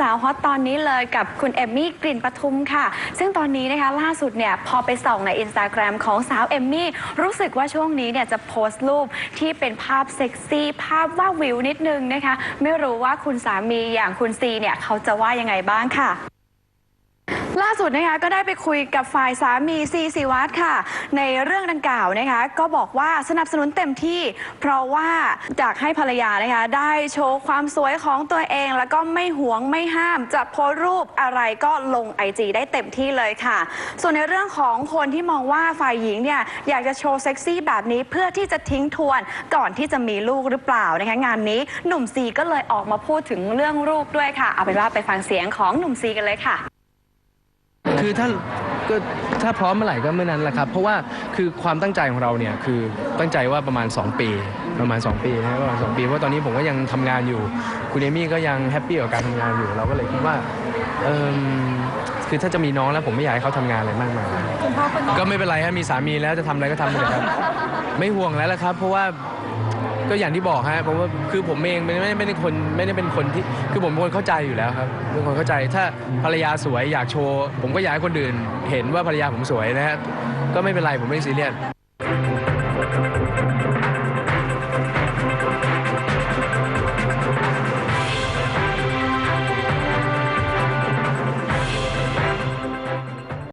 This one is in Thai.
สาวฮอตตอนนี้เลยกับคุณเอมมี่กลิ่นปทุมค่ะ ซึ่งตอนนี้นะคะล่าสุดเนี่ยพอไปส่องในอินสตาแกรมของสาวเอมมี่รู้สึกว่าช่วงนี้เนี่ยจะโพสต์รูปที่เป็นภาพเซ็กซี่ภาพว่าวิวนิดนึงนะคะ ไม่รู้ว่าคุณสามีอย่างคุณซีเนี่ยเขาจะว่ายังไงบ้างค่ะ ล่าสุดนะคะก็ได้ไปคุยกับฝ่ายสามีซีซีวัตค่ะ ในเรื่องดังกล่าวนะคะก็บอกว่าสนับสนุนเต็มที่ เพราะว่าอยากให้ภรรยานะคะได้โชว์ความสวยของตัวเอง แล้วก็ไม่หวงไม่ห้ามจะโพสรูปอะไรก็ลงไอจีได้เต็มที่เลยค่ะ ส่วนในเรื่องของคนที่มองว่าฝ่ายหญิงเนี่ยอยากจะโชว์เซ็กซี่แบบนี้เพื่อที่จะทิ้งทวนก่อนที่จะมีลูกหรือเปล่านะคะงานนี้หนุ่มซีก็เลยออกมาพูดถึงเรื่องลูกด้วยค่ะ เอาเป็นว่าไปฟังเสียงของหนุ่มซีกันเลยค่ะ คือถ้าก็ถ้าพร้อมเมื่อไหร่ก็เมื่อนั้นแหละครับ เพราะว่าคือความตั้งใจของเราเนี่ยคือตั้งใจว่าประมาณ 2 ปีประมาณ 2 ปีนะประมาณ2ปีเพราะตอนนี้ผมก็ยังทำงานอยู่ คุณเอมี่ก็ยังแฮปปี้กับการทำงานอยู่ เราก็เลยคิดว่าเอมคือถ้าจะมีน้องแล้วผมไม่อยากให้เขาทำงานอะไรมากมายก็ไม่เป็นไรฮะมีสามีแล้วจะทำอะไรก็ทำไปเลยครับไม่ห่วงแล้วละครับ เพราะว่า ก็อย่างที่บอกฮะผมว่าคือผมเองไม่ไม่ไม่ได้คนไม่ได้เป็นคนที่คือผมเป็นคนเข้าใจอยู่แล้วครับเป็นคนเข้าใจถ้าภรรยาสวยอยากโชว์ ผมก็อยากให้คนอื่น เห็นว่าภรรยาผมสวยนะฮะก็ไม่เป็นไรผมไม่ซีเรียส